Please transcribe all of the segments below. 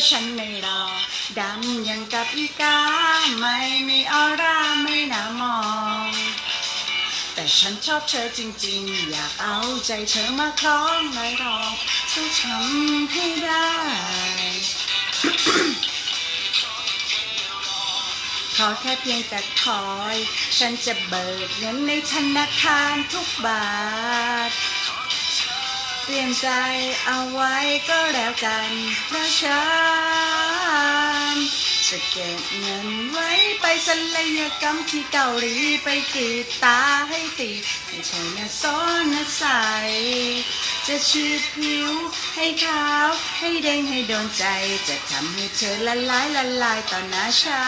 ่ฉันไม่รอ ดำยังกับอีกา ไม่มีออร่าไม่น่ามอง แต่ฉันชอบเธอจริงๆ อยากเอาใจเธอมาคล้องเลยรองช่วยทำให้ได้ ขอแค่เพียงแต่คอย ฉันจะเบิกเงินในธนาคารทุกบาท ตรียมใจเอาไว้ก็แล้วกันเพราะฉันจะเก็บเงินไว้ไปศัลยกรรมที่เกาหลีไปกรีดตาให้ติดให้เธอน่ะซ้อนนะใส จะชืดผิวให้ขาวให้เด้งให้โดนใจ จะทำให้เธอละลายละลายต่อหน้าฉั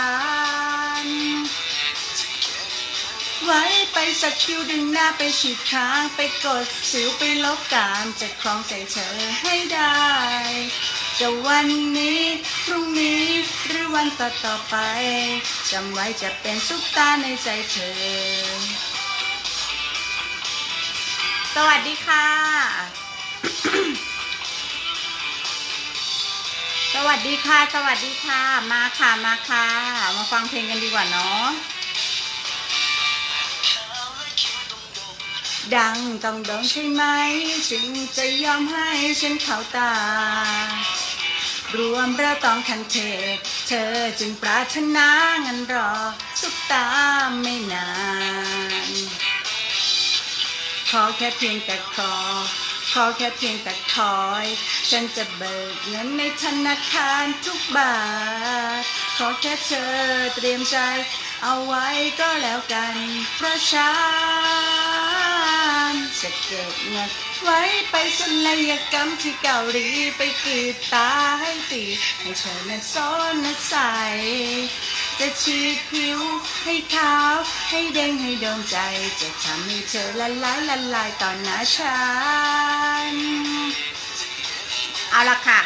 น ไว้ไปสักคิวดึงหน้าไปฉีดค้างไปกดสิวไปลบกามจะคล้องใจเธอให้ได้ จะวันนี้พรุ่งนี้หรือวันต่อต่อไปจำไว้จะเป็นซุปตาในใจเธอ สวัสดีค่ะ สวัสดีค่ะ สวัสดีค่ะ มาค่ะมาค่ะ มาฟังเพลงกันดีกว่าเนาะ ดังต้องโดนใช่ไหม จึงจะยอมให้ฉันเข้าตา รวมเราต้องคันเทศเธอจึงปรารถนางันรอ สุดตามไม่นาน ขอแค่เพียงแต่ขอ ขอแค่เพียงแต่คอย ฉันจะเบิกเงินในธนาคารทุกบาท ขอแค่เธอเตรียมใจ เอาไว้ก็แล้วกัน เพราะฉัน จะเก็บเงินไว้ไปศัลยกรรมที่เกาหลีไปกรีดตาให้ตีให้เธอน่ะซ้อนน่ะใส จะฉีดผิวให้ขาว ให้เด้งให้โดนใจ จะทำให้เธอละลายละลายต่อหน้าฉัน เอาละค่ะ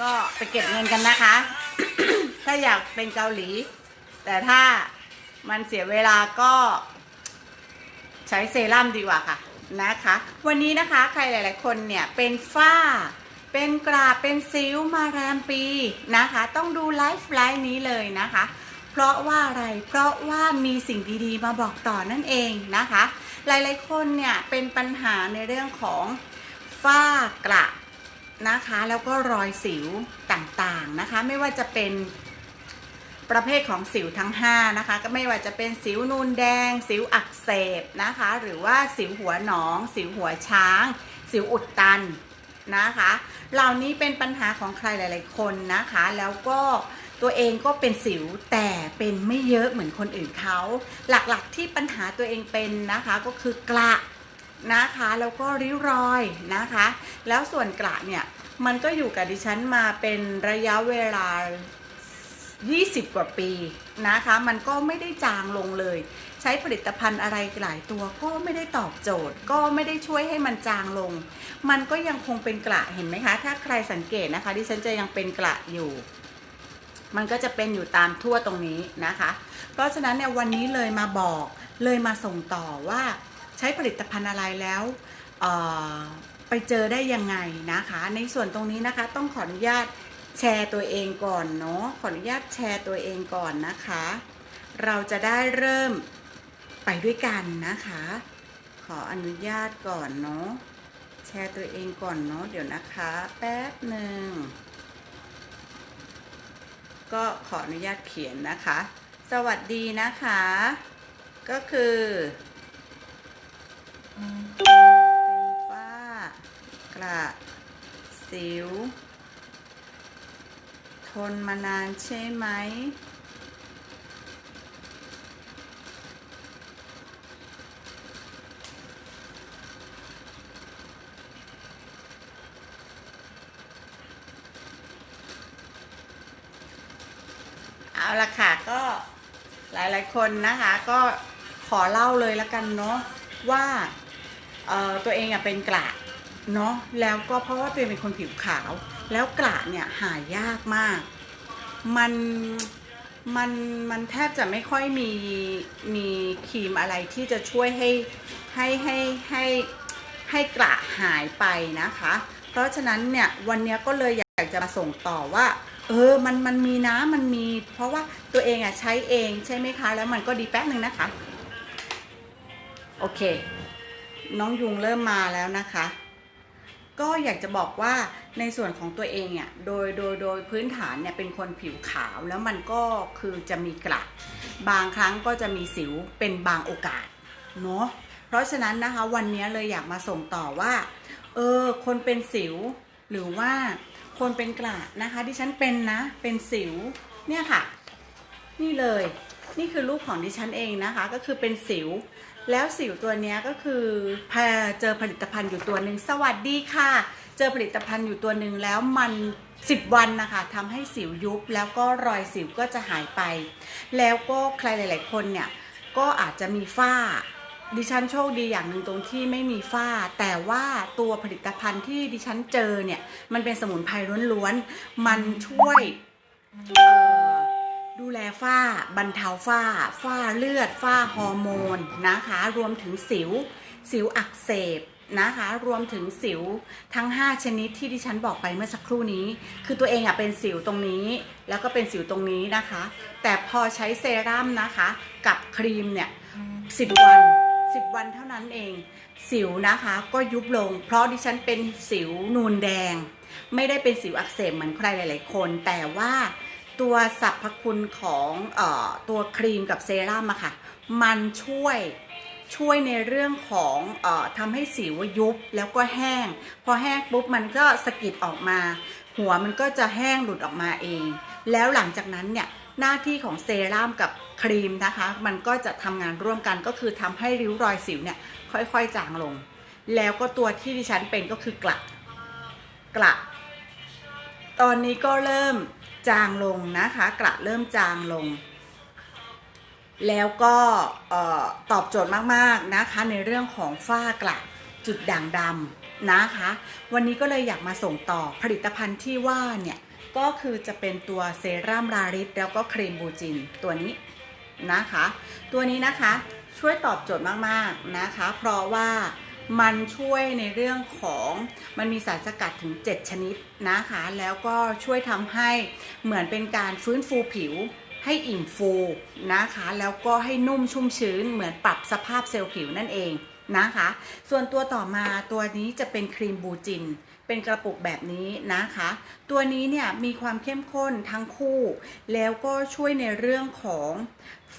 ก็ไปเก็บเงินกันนะคะ ถ้าอยากเป็นเกาหลี แต่ถ้ามันเสียเวลาก็ใช้เซรั่มดีกว่าค่ะ นะคะ วันนี้นะคะใครหลาย ๆ คนเนี่ยเป็นฝ้า เป็นกราเป็นซิวมาแรมปีนะคะ ต้องดูไลฟ์ไลฟ์นี้เลยนะคะ เพราะว่าอะไรเพราะว่ามีสิ่งดี ๆ มาบอกต่อนั่นเองนะคะ หลาย ๆ คนเนี่ยเป็นปัญหาในเรื่องของฝ้ากระนะคะ แล้วก็รอยสิวต่าง ๆ นะคะ ไม่ว่าจะเป็น ประเภทของสิวทั้ง 5 นะคะ ก็ไม่ว่าจะเป็นสิวนูนแดง สิวอักเสบนะคะ หรือว่าสิวหัวหนอง สิวหัวช้าง สิวอุดตันนะคะ เหล่านี้เป็นปัญหาของใครหลาย ๆ คนนะคะ แล้วก็ตัวเองก็เป็นสิวแต่เป็นไม่เยอะเหมือนคนอื่นเขาหลักๆที่ปัญหาตัวเองเป็นนะคะก็คือกระนะคะแล้วก็ริ้วรอยนะคะ แล้วส่วนกระเนี่ยมันก็อยู่กับดิฉันมาเป็นระยะเวลา 20 กว่าปีนะคะ มันก็ไม่ได้จางลงเลย ใช้ผลิตภัณฑ์อะไรหลายตัวก็ไม่ได้ตอบโจทย์ ก็ไม่ได้ช่วยให้มันจางลง มันก็ยังคงเป็นกระเห็นไหมคะ ถ้าใครสังเกตนะคะดิฉันจะยังเป็นกระอยู่ มันก็จะเป็นอยู่ตามทั่วตรงนี้นะคะ เพราะฉะนั้นเนี่ยวันนี้เลยมาบอกเลยมาส่งต่อว่าใช้ผลิตภัณฑ์อะไรแล้วไปเจอได้ยังไงนะคะ ในส่วนตรงนี้นะคะต้องขออนุญาต แชร์ตัวเองก่อนเนาะขออนุญาตแชร์ตัวเองก่อนนะคะ เราจะได้เริ่มไปด้วยกันนะคะ ขออนุญาตก่อนเนาะแชร์ตัวเองก่อนเนาะเดี๋ยวนะคะ แป๊บหนึ่งก็ขออนุญาตเขียนนะคะ สวัสดีนะคะ ก็คือเป็นฝ้ากระสิว ทนมานานใช่ไหม เอาละค่ะก็หลายๆคนนะคะก็ขอเล่าเลยละกันเนาะว่าตัวเองอะเป็นกระ เนาะแล้วก็เพราะว่าตัวเองเป็นคนผิวขาว แล้วกระเนี่ยหายากมาก มันมันมันแทบจะไม่ค่อยมีมีครีมอะไรที่จะช่วยให้ให้ให้ให้ให้กระหายไปนะคะ เพราะฉะนั้นเนี่ยวันนี้ก็เลยอยากจะมาส่งต่อว่า เออมันมันมีนะมันมี เพราะว่าตัวเองอะใช้เองใช่ไหมคะ แล้วมันก็ดีแป๊บหนึ่งนะคะ โอเค น้องยุงเริ่มมาแล้วนะคะ ก็อยากจะบอกว่าในส่วนของตัวเองอะโดยโดยโดยพื้นฐานเนี่ยเป็นคนผิวขาวแล้วมันก็คือจะมีกระบางครั้งก็จะมีสิวเป็นบางโอกาสเนาะเพราะฉะนั้นนะคะวันนี้เลยอยากมาส่งต่อว่าเออคนเป็นสิว หรือว่าคนเป็นกระนะคะดิฉันเป็นนะเป็นสิวเนี่ยค่ะ นี่เลยนี่คือรูปของดิฉันเองนะคะ ก็คือเป็นสิว แล้วสิวตัวนี้ก็คือพอเจอผลิตภัณฑ์อยู่ตัวหนึ่งสวัสดีค่ะ เจอผลิตภัณฑ์อยู่ตัวหนึ่งแล้วมัน10 วันนะคะทำให้สิวยุบแล้วก็รอยสิวก็จะหายไป แล้วก็ใครหลาย ๆ คนเนี่ยก็อาจจะมีฝ้า ดิฉันโชคดีอย่างหนึ่งตรงที่ไม่มีฝ้า แต่ว่าตัวผลิตภัณฑ์ที่ดิฉันเจอเนี่ย มันเป็นสมุนไพรล้วนๆ มันช่วยเอ่อ ดูแลฝ้า บรรเทาฝ้า ฝ้าเลือด ฝ้าฮอร์โมนนะคะ รวมถึงสิว สิวอักเสบนะคะ รวมถึงสิวทั้ง 5 ชนิดที่ดิฉันบอกไปเมื่อสักครู่นี้ คือตัวเองอะเป็นสิวตรงนี้ แล้วก็เป็นสิวตรงนี้นะคะ แต่พอใช้เซรั่มนะคะ กับครีมเนี่ย10วัน10วันเท่านั้นเอง สิวนะคะก็ยุบลง เพราะดิฉันเป็นสิวนูนแดง ไม่ได้เป็นสิวอักเสบเหมือนใครหลาย ๆ คน แต่ว่า ตัวสรรพคุณของออตัวครีมกับเซรั่มอะค่ะ มันช่วยช่วยในเรื่องของออทำให้สิวยุบแล้วก็แห้ง พอแห้งปุ๊บมันก็สะกิดออกมา หัวมันก็จะแห้งหลุดออกมาเอง แล้วหลังจากนั้นเนี่ยหน้าที่ของเซรั่มกับครีมนะคะ มันก็จะทำงานร่วมกันก็คือทำให้ริ้วรอยสิวเนี่ยค่อยๆจางลง แล้วก็ตัวที่ดิฉันเป็นก็คือกระกระตอนนี้ก็เริ่ม จางลงนะคะ กระเริ่มจางลง แล้วก็ตอบโจทย์มากๆนะคะ ในเรื่องของฝ้ากระจุดด่างดำนะคะ วันนี้ก็เลยอยากมาส่งต่อผลิตภัณฑ์ที่ว่าเนี่ยก็คือจะเป็นตัวเซรั่มลาริสแล้วก็ครีมบูจินตัวนี้นะคะ ตัวนี้นะคะช่วยตอบโจทย์มากๆนะคะ เพราะว่า มันช่วยในเรื่องของมันมีสารสกัดถึง 7 ชนิดนะคะ แล้วก็ช่วยทำให้เหมือนเป็นการฟื้นฟูผิวให้อิ่มฟูนะคะ แล้วก็ให้นุ่มชุ่มชื้นเหมือนปรับสภาพเซลล์ผิวนั่นเองนะคะ ส่วนตัวต่อมาตัวนี้จะเป็นครีมบูจิน เป็นกระปุกแบบนี้นะคะ ตัวนี้เนี่ยมีความเข้มข้นทั้งคู่ แล้วก็ช่วยในเรื่องของ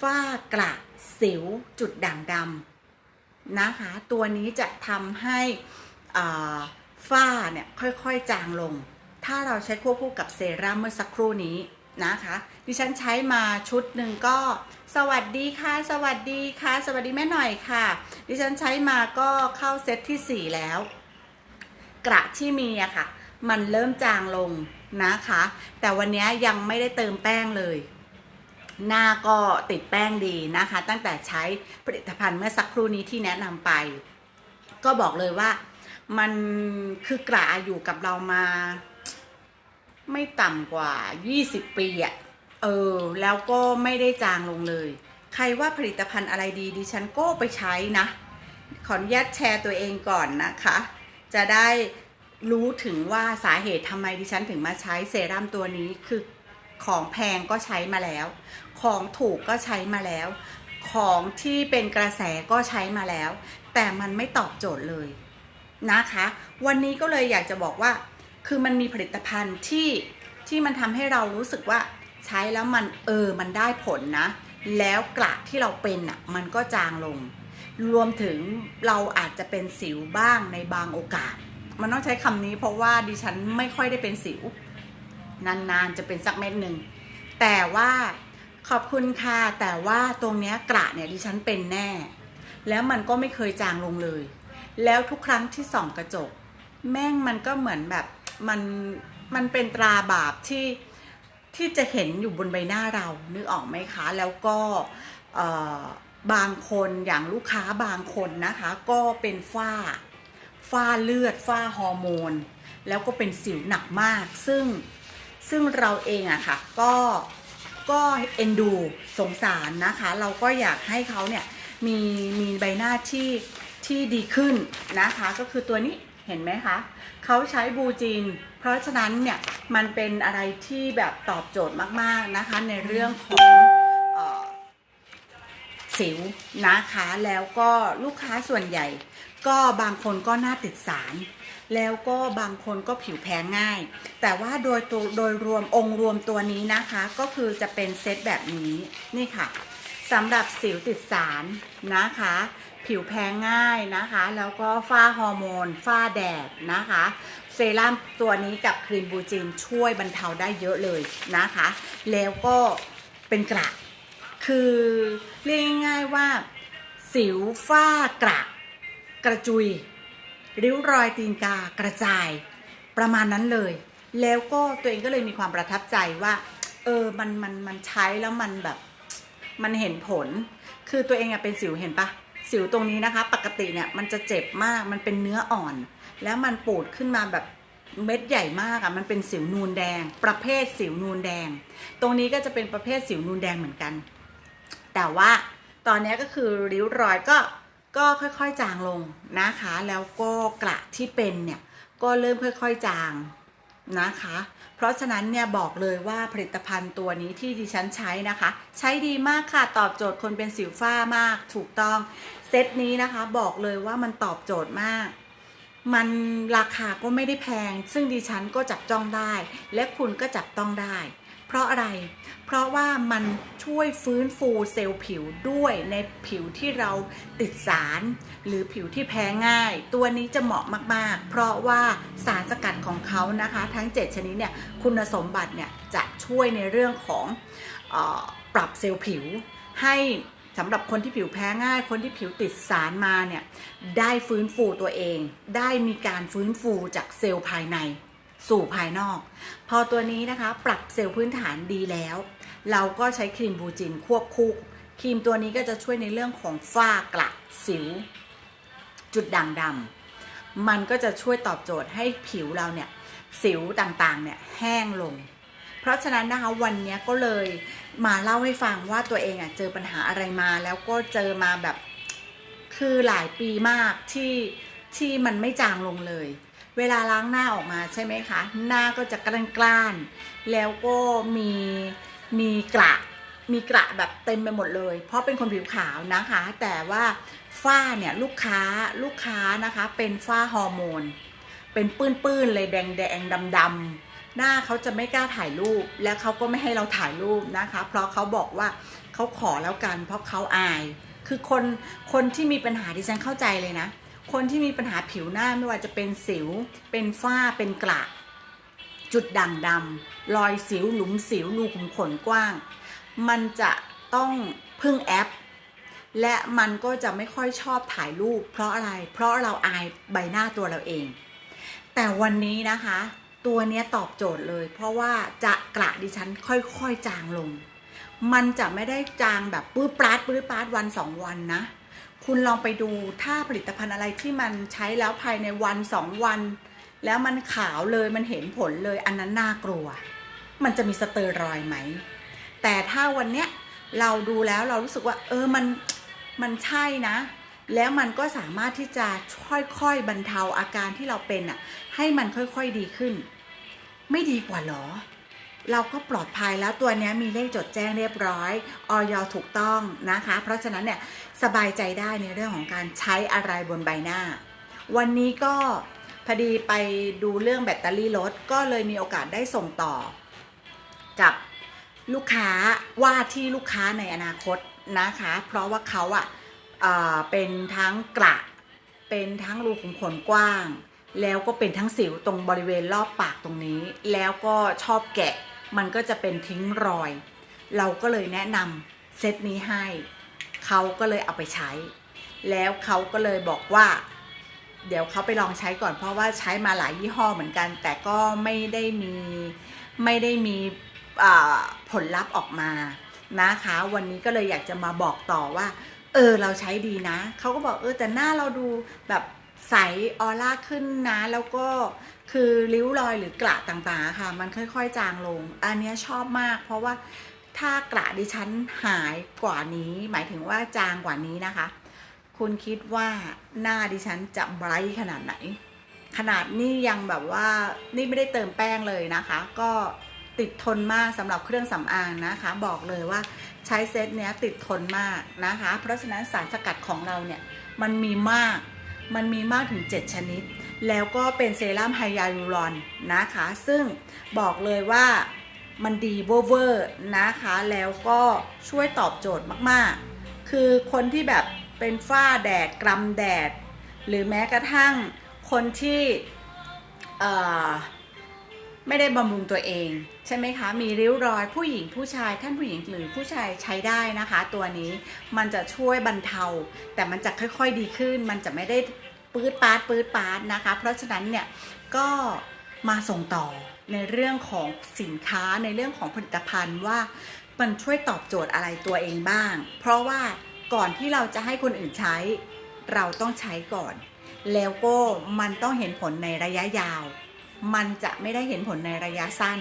ฝ้ากระสิวจุดด่างดำ นะคะ ตัวนี้จะทำให้ฝ้าเนี่ยค่อยๆจางลง ถ้าเราใช้ควบคู่กับเซรั่มเมื่อสักครู่นี้นะคะ ดิฉันใช้มาชุดหนึ่งก็ สวัสดีค่ะ สวัสดีค่ะ สวัสดีแม่หน่อยค่ะ ดิฉันใช้มาก็เข้าเซตที่ 4 แล้ว กระที่มีอะค่ะ มันเริ่มจางลงนะคะ แต่วันนี้ยังไม่ได้เติมแป้งเลย หน้าก็ติดแป้งดีนะคะ ตั้งแต่ใช้ผลิตภัณฑ์เมื่อสักครู่นี้ที่แนะนำไป ก็บอกเลยว่ามันคือกระอยู่กับเรามา ไม่ต่ำกว่า 20 ปีอะเออ แล้วก็ไม่ได้จางลงเลย ใครว่าผลิตภัณฑ์อะไรดีดิฉันก็ไปใช้นะ ขออนุญาตแชร์ตัวเองก่อนนะคะ จะได้รู้ถึงว่าสาเหตุทำไมดิฉันถึงมาใช้เซรั่มตัวนี้คือของแพงก็ใช้มาแล้ว ของถูกก็ใช้มาแล้ว ของที่เป็นกระแสก็ใช้มาแล้ว แต่มันไม่ตอบโจทย์เลยนะคะ วันนี้ก็เลยอยากจะบอกว่า คือมันมีผลิตภัณฑ์ที่ที่มันทำให้เรารู้สึกว่าใช้แล้วมันเออมันได้ผลนะ แล้วกระที่เราเป็นอะมันก็จางลง รวมถึงเราอาจจะเป็นสิวบ้างในบางโอกาส มันต้องใช้คำนี้เพราะว่าดิฉันไม่ค่อยได้เป็นสิวนานๆจะเป็นสักเม็ดหนึ่งแต่ว่า ขอบคุณค่ะ แต่ว่าตรงเนี้ยกระเนี่ยดิฉันเป็นแน่ แล้วมันก็ไม่เคยจางลงเลย แล้วทุกครั้งที่ส่องกระจก แม่งมันก็เหมือนแบบมันมันเป็นตราบาปที่ที่จะเห็นอยู่บนใบหน้าเรา นึกออกไหมคะ แล้วก็บางคนอย่างลูกค้าบางคนนะคะ ก็เป็นฝ้า ฝ้าเลือด ฝ้าฮอร์โมน แล้วก็เป็นสิวหนักมาก ซึ่งซึ่งเราเองอะค่ะ ก็ ก็เอ็นดูสงสารนะคะ เราก็อยากให้เขาเนี่ยมีมีใบหน้าที่ที่ดีขึ้นนะคะ ก็คือตัวนี้เห็นไหมคะเขาใช้บูจีน เพราะฉะนั้นเนี่ยมันเป็นอะไรที่แบบตอบโจทย์มากๆนะคะในเรื่องของออสิวนะคะ แล้วก็ลูกค้าส่วนใหญ่ ก็บางคนก็หน้าติดสาร แล้วก็บางคนก็ผิวแพ้ง่าย แต่ว่าโดยตัวโดยรวมองค์รวมตัวนี้นะคะ ก็คือจะเป็นเซตแบบนี้นี่ค่ะสำหรับสิวติดสารนะคะ ผิวแพ้ง่ายนะคะ แล้วก็ฝ้าฮอร์โมนฝ้าแดดนะคะเซรั่มตัวนี้กับครีมบูจินช่วยบรรเทาได้เยอะเลยนะคะ แล้วก็เป็นกระคือเรียกง่ายๆว่า สิวฝ้ากระกระจุย ริ้วรอยตีนกากระจาย ประมาณนั้นเลย แล้วก็ตัวเองก็เลยมีความประทับใจว่า เออมันมันมันใช้แล้วมันแบบ มันเห็นผล คือตัวเองอะเป็นสิวเห็นปะสิวตรงนี้นะคะ ปกติเนี่ยมันจะเจ็บมากมันเป็นเนื้ออ่อน แล้วมันปูดขึ้นมาแบบเม็ดใหญ่มากอะมันเป็นสิวนูนแดง ประเภทสิวนูนแดง ตรงนี้ก็จะเป็นประเภทสิวนูนแดงเหมือนกัน แต่ว่าตอนนี้ก็คือริ้วรอยก็ ก็ค่อยๆจางลงนะคะ แล้วก็กระที่เป็นเนี่ยก็เริ่มค่อยๆจางนะคะ เพราะฉะนั้นเนี่ยบอกเลยว่าผลิตภัณฑ์ตัวนี้ที่ดิฉันใช้นะคะ ใช้ดีมากค่ะตอบโจทย์คนเป็นสิวฝ้ามากถูกต้องเซตนี้นะคะบอกเลยว่ามันตอบโจทย์มาก มันราคาก็ไม่ได้แพง ซึ่งดิฉันก็จับจ้องได้ และคุณก็จับต้องได้ เพราะอะไร เพราะว่ามันช่วยฟื้นฟูเซลล์ผิวด้วยในผิวที่เราติดสาร หรือผิวที่แพ้ง่าย ตัวนี้จะเหมาะมากๆ เพราะว่าสารสกัดของเขานะคะ ทั้ง 7 ชนิดเนี่ยคุณสมบัติเนี่ยจะช่วยในเรื่องของออปรับเซลล์ผิวให้สำหรับคนที่ผิวแพ้ง่าย คนที่ผิวติดสารมาเนี่ยได้ฟื้นฟูตัวเอง ได้มีการฟื้นฟูจากเซลล์ภายใน สู่ภายนอก พอตัวนี้นะคะ ปรับเซลล์พื้นฐานดีแล้ว เราก็ใช้ครีมบูจินควบคู่ครีมตัวนี้ก็จะช่วยในเรื่องของฝ้ากระสิว จุดด่างดำมันก็จะช่วยตอบโจทย์ให้ผิวเราเนี่ยสิวต่างๆเนี่ยแห้งลง เพราะฉะนั้นนะคะวันนี้ก็เลยมาเล่าให้ฟังว่าตัวเองอะเจอปัญหาอะไรมาแล้วก็เจอมาแบบคือหลายปีมากที่ที่มันไม่จางลงเลย เวลาล้างหน้าออกมาใช่ไหมคะ หน้าก็จะกล้านกล้านๆแล้วก็มีมีกระมีกระแบบเต็มไปหมดเลย เพราะเป็นคนผิวขาวนะคะ แต่ว่าฝ้าเนี่ยลูกค้าลูกค้านะคะเป็นฝ้าฮอร์โมน เป็นปื้นๆเลยแดงแดงดำดำๆหน้าเขาจะไม่กล้าถ่ายรูป และเขาก็ไม่ให้เราถ่ายรูปนะคะ เพราะเขาบอกว่าเขาขอแล้วกัน เพราะเขาอาย คือคนคนที่มีปัญหาที่ฉันเข้าใจเลยนะ คนที่มีปัญหาผิวหน้าไม่ว่าจะเป็นสิว เป็นฝ้าเป็นกระจุดด่างดำรอยสิวหลุมสิวรูขุมขนกว้าง มันจะต้องพึ่งแอป และมันก็จะไม่ค่อยชอบถ่ายรูป เพราะอะไร เพราะเราอายใบหน้าตัวเราเอง แต่วันนี้นะคะ ตัวนี้ตอบโจทย์เลย เพราะว่าจะกระดิฉันค่อยๆจางลง มันจะไม่ได้จางแบบปื้ดปราดปื้ดปราดวันสองวันนะ คุณลองไปดูถ้าผลิตภัณฑ์อะไรที่มันใช้แล้วภายในวันสองวัน แล้วมันขาวเลยมันเห็นผลเลยอันนั้นน่ากลัว มันจะมีสเตอรอยไหม แต่ถ้าวันเนี้ยเราดูแล้วเรารู้สึกว่า เออมันมันใช่นะ แล้วมันก็สามารถที่จะค่อยๆบรรเทาอาการที่เราเป็นอะ ให้มันค่อยๆดีขึ้น ไม่ดีกว่าหรอ เราก็ปลอดภัยแล้วตัวเนี้ยมีเลขจดแจ้งเรียบร้อยออยถูกต้องนะคะ เพราะฉะนั้นเนี่ย สบายใจได้ในเรื่องของการใช้อะไรบนใบหน้า วันนี้ก็พอดีไปดูเรื่องแบตเตอรี่รถก็เลยมีโอกาสได้ส่งต่อ กับลูกค้าว่าที่ลูกค้าในอนาคตนะคะ เพราะว่าเขาอะเป็นทั้งกระเป็นทั้งรูขุมขนกว้าง แล้วก็เป็นทั้งสิวตรงบริเวณรอบปากตรงนี้ แล้วก็ชอบแกะมันก็จะเป็นทิ้งรอย เราก็เลยแนะนำเซตนี้ให้ เขาก็เลยเอาไปใช้ แล้วเขาก็เลยบอกว่า เดี๋ยวเขาไปลองใช้ก่อนเพราะว่าใช้มาหลายยี่ห้อเหมือนกัน แต่ก็ไม่ได้มีไม่ได้มีผลลัพธ์ออกมานะคะ วันนี้ก็เลยอยากจะมาบอกต่อว่า เออเราใช้ดีนะ เขาก็บอกเออแต่หน้าเราดูแบบใสออร่าขึ้นนะ แล้วก็คือริ้วรอยหรือกระต่างๆค่ะ มันค่อยๆ จางลง อันนี้ชอบมากเพราะว่า ถ้ากระดิฉันหายกว่านี้ หมายถึงว่าจางกว่านี้นะคะ คุณคิดว่าหน้าดิฉันจะไบรท์ขนาดไหน ขนาดนี่ยังแบบว่านี่ไม่ได้เติมแป้งเลยนะคะ ก็ติดทนมากสำหรับเครื่องสำอางนะคะ บอกเลยว่าใช้เซตเนี้ยติดทนมากนะคะ เพราะฉะนั้นสารสกัดของเราเนี่ยมันมีมากมันมีมากถึง 7 ชนิด แล้วก็เป็นเซรั่มไฮยาลูรอนนะคะ ซึ่งบอกเลยว่า มันดีเวอร์นะคะ แล้วก็ช่วยตอบโจทย์มากๆ คือคนที่แบบเป็นฝ้าแดดกรำแดด หรือแม้กระทั่งคนที่ไม่ได้บำรุงตัวเอง ใช่ไหมคะ มีริ้วรอยผู้หญิงผู้ชายท่านผู้หญิงหรือผู้ชายใช้ได้นะคะ ตัวนี้มันจะช่วยบรรเทา แต่มันจะค่อยๆดีขึ้น มันจะไม่ได้ปื๊ดปาดปื๊ดปาดนะคะ เพราะฉะนั้นเนี่ยก็มาส่งต่อ ในเรื่องของสินค้าในเรื่องของผลิตภัณฑ์ว่ามันช่วยตอบโจทย์อะไรตัวเองบ้าง เพราะว่าก่อนที่เราจะให้คนอื่นใช้ เราต้องใช้ก่อน แล้วก็มันต้องเห็นผลในระยะยาว มันจะไม่ได้เห็นผลในระยะสั้น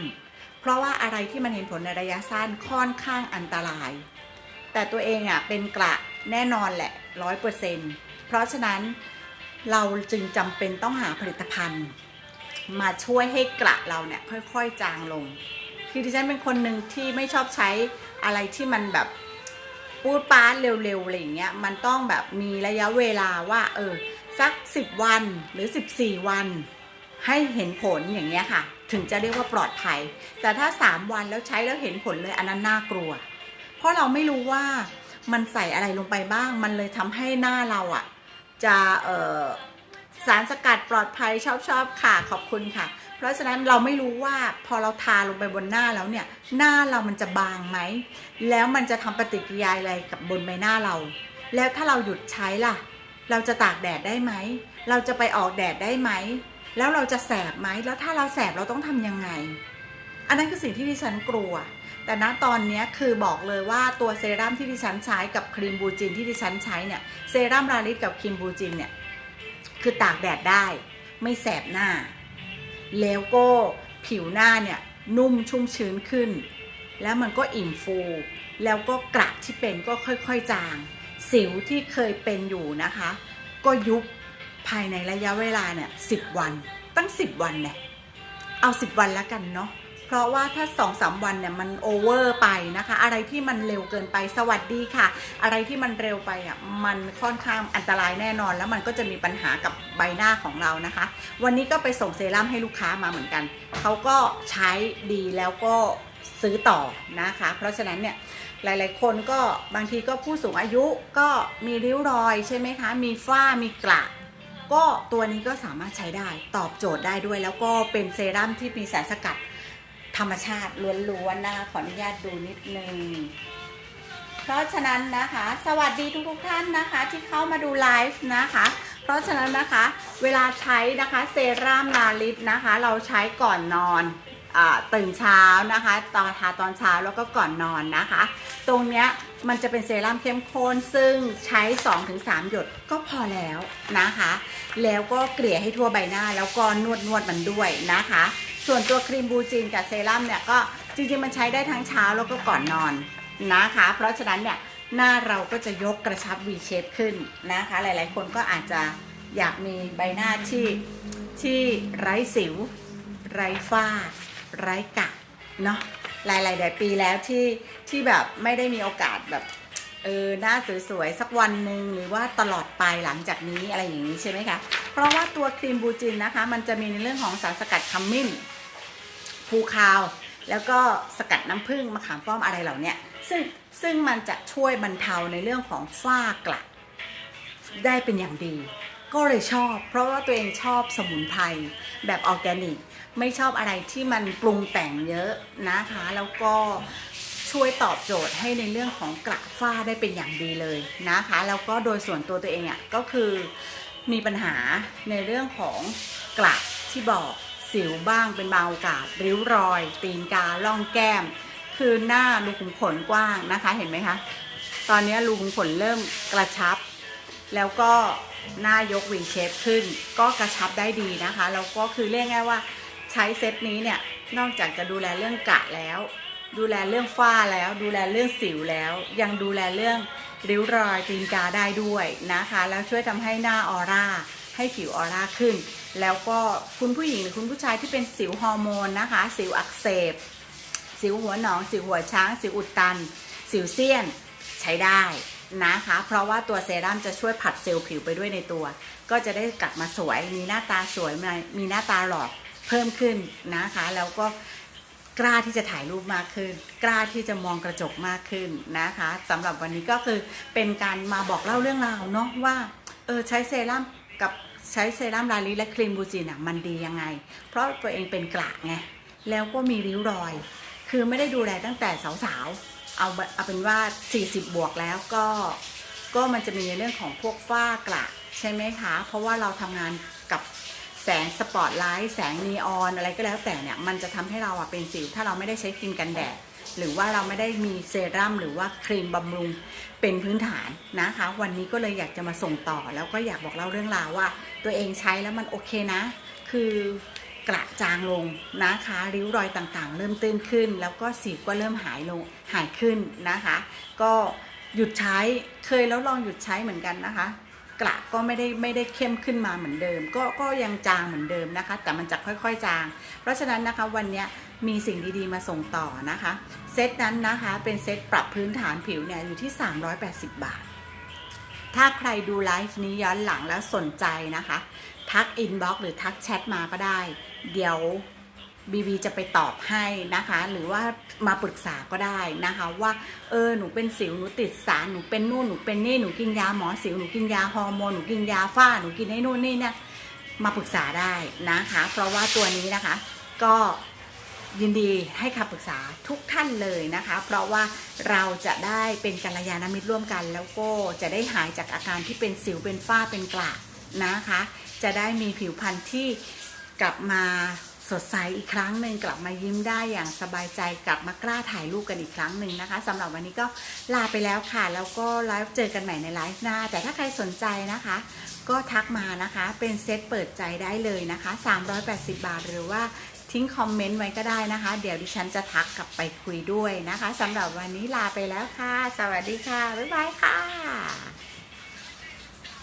เพราะว่าอะไรที่มันเห็นผลในระยะสั้นค่อนข้างอันตราย แต่ตัวเองอะเป็นกระแน่นอนแหละร้อยเปอร์เซ็นต์เพราะฉะนั้นเราจึงจำเป็นต้องหาผลิตภัณฑ์ มาช่วยให้กระเราเนี่ยค่อยๆจางลง คือดิฉันเป็นคนหนึ่งที่ไม่ชอบใช้อะไรที่มันแบบปูดปาดเร็วๆอะไรอย่างเงี้ยมันต้องแบบมีระยะเวลาว่า เออสัก 10 วันหรือ 14 วัน ให้เห็นผลอย่างเงี้ยค่ะ ถึงจะเรียกว่าปลอดภัย แต่ถ้า 3 วันแล้วใช้แล้วเห็นผลเลยอันนั้นน่ากลัว เพราะเราไม่รู้ว่ามันใส่อะไรลงไปบ้าง มันเลยทำให้หน้าเราอะ่ะจะเออ สารสกัดปลอดภัยชอบชอบค่ะขอบคุณค่ะ เพราะฉะนั้นเราไม่รู้ว่าพอเราทาลงไปบนหน้าแล้วเนี่ย หน้าเรามันจะบางไหม แล้วมันจะทำปฏิกิริยาอะไรกับบนใบหน้าเรา แล้วถ้าเราหยุดใช้ล่ะ เราจะตากแดดได้ไหม เราจะไปออกแดดได้ไหม แล้วเราจะแสบไหม แล้วถ้าเราแสบเราต้องทำยังไง อันนั้นคือสิ่งที่ดิฉันกลัวแต่ณตอนนี้คือบอกเลยว่าตัวเซรั่มที่ดิฉันใช้กับครีมบูจินที่ดิฉันใช้เนี่ยเซรั่มลาลิสกับครีมบูจินเนี่ย คือตากแดดได้ ไม่แสบหน้า แล้วก็ผิวหน้าเนี่ยนุ่มชุ่มชื้นขึ้น แล้วมันก็อิ่มฟู แล้วก็กระที่เป็นก็ค่อยๆจาง สิวที่เคยเป็นอยู่นะคะ ก็ยุบภายในระยะเวลาเนี่ยสิบวัน ตั้งสิบวันเนี่ยเอาสิบวันแล้วกันเนาะ เพราะว่าถ้าสองสามวันเนี่ยมันโอเวอร์ไปนะคะ อะไรที่มันเร็วเกินไปสวัสดีค่ะ อะไรที่มันเร็วไปอะมันค่อนข้างอันตรายแน่นอน แล้วมันก็จะมีปัญหากับใบหน้าของเรานะคะ วันนี้ก็ไปส่งเซรั่มให้ลูกค้ามาเหมือนกัน เขาก็ใช้ดีแล้วก็ซื้อต่อนะคะ เพราะฉะนั้นเนี่ยหลาย ๆ คนก็บางทีก็ผู้สูงอายุก็มีริ้วรอยใช่ไหมคะ มีฝ้ามีกระก็ตัวนี้ก็สามารถใช้ได้ตอบโจทย์ได้ด้วย แล้วก็เป็นเซรั่มที่มีสารสกัด ธรรมชาติล้วนๆนะคะขออนุญาตดูนิดนึงเพราะฉะนั้นนะคะ สวัสดีทุกๆท่านนะคะ ที่เข้ามาดูไลฟ์นะคะ เพราะฉะนั้นนะคะ เวลาใช้นะคะเซรั่มลาลิสนะคะ เราใช้ก่อนนอนอตื่นเช้านะคะตอนทาตอนเช้าแล้วก็ก่อนนอนนะคะ ตรงเนี้ยมันจะเป็นเซรั่มเข้มข้นซึ่งใช้ 2-3 หยดก็พอแล้วนะคะ แล้วก็เกลี่ยให้ทั่วใบหน้าแล้วก็นวดนวดมันด้วยนะคะ ส่วนตัวครีมบูจินกับเซรั่มเนี่ยก็จริงๆมันใช้ได้ทั้งเช้าแล้วก็ก่อนนอนนะคะ เพราะฉะนั้นเนี่ยหน้าเราก็จะยกกระชับ V shape ขึ้นนะคะ หลายๆ คนก็อาจจะอยากมีใบหน้าที่ที่ไร้สิว ไร้ฝ้า ไร้กะเนาะหลายๆหลายปีแล้วที่ที่แบบไม่ได้มีโอกาสแบบเออหน้าสวยๆ สักวันหนึ่งหรือว่าตลอดไปหลังจากนี้อะไรอย่างนี้ใช่ไหมคะ เพราะว่าตัวครีมบูจินนะคะ มันจะมีในเรื่องของสารสกัดขมิ้น ภูคาว แล้วก็สกัดน้ำผึ้งมะขามป้อมอะไรเหล่านี้ซึ่งซึ่งมันจะช่วยบรรเทาในเรื่องของฝ้ากระได้เป็นอย่างดี ก็เลยชอบ เพราะว่าตัวเองชอบสมุนไพรแบบออร์แกนิก ไม่ชอบอะไรที่มันปรุงแต่งเยอะนะคะ แล้วก็ช่วยตอบโจทย์ให้ในเรื่องของกระฝ้าได้เป็นอย่างดีเลยนะคะ แล้วก็โดยส่วนตัวตัวเองอะ่ะก็คือมีปัญหาในเรื่องของกระที่บอก สิวบ้างเป็นบางโอกาส ริ้วรอย ตีนกาล่องแก้ม คือหน้ารูขุมขนกว้างนะคะเห็นไหมคะ ตอนนี้รูขุมขนเริ่มกระชับ แล้วก็หน้ายกวีเชฟขึ้น ก็กระชับได้ดีนะคะ แล้วก็คือเรียกง่ายว่าใช้เซตนี้เนี่ย นอกจากจะดูแลเรื่องกะแล้ว ดูแลเรื่องฝ้าแล้ว ดูแลเรื่องสิวแล้ว ยังดูแลเรื่องริ้วรอยตีนกาได้ด้วยนะคะ แล้วช่วยทำให้หน้าออร่า ให้ผิวออร่าขึ้น แล้วก็คุณผู้หญิงหรือคุณผู้ชายที่เป็นสิวฮอร์โมนนะคะ สิวอักเสบ สิวหัวหนอง สิวหัวช้าง สิวอุดตัน สิวเซียนใช้ได้นะคะ เพราะว่าตัวเซรั่มจะช่วยผัดเซลล์ผิวไปด้วยในตัว ก็จะได้กลับมาสวย มีหน้าตาสวย มีหน้าตาหล่อเพิ่มขึ้นนะคะ แล้วก็กล้าที่จะถ่ายรูปมากขึ้น กล้าที่จะมองกระจกมากขึ้นนะคะสำหรับวันนี้ก็คือเป็นการมาบอกเล่าเรื่องราวเนาะว่าเออใช้เซรั่มกับ ใช้เซรั่มลาลิและครีมบูจินอะมันดียังไง เพราะตัวเองเป็นกระไงแล้วก็มีริ้วรอย คือไม่ได้ดูแลตั้งแต่สาวๆ เอาเอาเป็นว่า 40 บวกแล้วก็ ก็มันจะมีในเรื่องของพวกฝ้ากระใช่ไหมคะ เพราะว่าเราทำงานกับแสงสปอตไลท์แสงนีออนอะไรก็แล้วแต่เนี่ย มันจะทำให้เราอะเป็นสิว ถ้าเราไม่ได้ใช้ครีมกันแดด หรือว่าเราไม่ได้มีเซรั่มหรือว่าครีมบำรุงเป็นพื้นฐานนะคะ วันนี้ก็เลยอยากจะมาส่งต่อ แล้วก็อยากบอกเล่าเรื่องราวว่า ตัวเองใช้แล้วมันโอเคนะ คือกระจางลงนะคะ ริ้วรอยต่างๆ เริ่มตื้นขึ้น แล้วก็สิวก็เริ่มหายลงหายขึ้นนะคะ ก็หยุดใช้เคยแล้วลองหยุดใช้เหมือนกันนะคะ กระก็ไม่ได้ไม่ได้เข้มขึ้นมาเหมือนเดิม ก็ก็ยังจางเหมือนเดิมนะคะ แต่มันจะค่อยๆจาง เพราะฉะนั้นนะคะวันนี้มีสิ่งดีๆมาส่งต่อนะคะ เซตนั้นนะคะเป็นเซตปรับพื้นฐานผิวเนี่ยอยู่ที่ 380 บาท ถ้าใครดูไลฟ์นี้ย้อนหลังแล้วสนใจนะคะ ทักอินบ็อกซ์หรือทักแชทมาก็ได้ เดี๋ยว บีบีจะไปตอบให้นะคะ หรือว่ามาปรึกษาก็ได้นะคะ ว่าเออหนูเป็นสิวหนูติดสารหนูเป็นนู่นหนูเป็นนี่หนูกินยาหมอสิวหนูกินยาฮอร์โมนหนูกินยาฝ้าหนูกินไอ้นู่นนี่เนี่ยมาปรึกษาได้นะคะ เพราะว่าตัวนี้นะคะ ก็ยินดีให้คำปรึกษาทุกท่านเลยนะคะ เพราะว่าเราจะได้เป็นกัลยาณมิตรร่วมกัน แล้วก็จะได้หายจากอาการที่เป็นสิวเป็นฝ้าเป็นกระนะคะ จะได้มีผิวพรรณที่กลับมา สดใสอีกครั้งหนึ่งกลับมายิ้มได้อย่างสบายใจกลับมากล้าถ่ายรูปกันอีกครั้งหนึ่งนะคะสำหรับวันนี้ก็ลาไปแล้วค่ะ แล้วก็ไลฟ์เจอกันใหม่ในไลฟ์หน้า แต่ถ้าใครสนใจนะคะ ก็ทักมานะคะ เป็นเซตเปิดใจได้เลยนะคะ 380 บาทหรือว่าทิ้งคอมเมนต์ไว้ก็ได้นะคะ เดี๋ยวดิฉันจะทักกลับไปคุยด้วยนะคะสำหรับวันนี้ลาไปแล้วค่ะ สวัสดีค่ะ บ๊ายบายค่ะ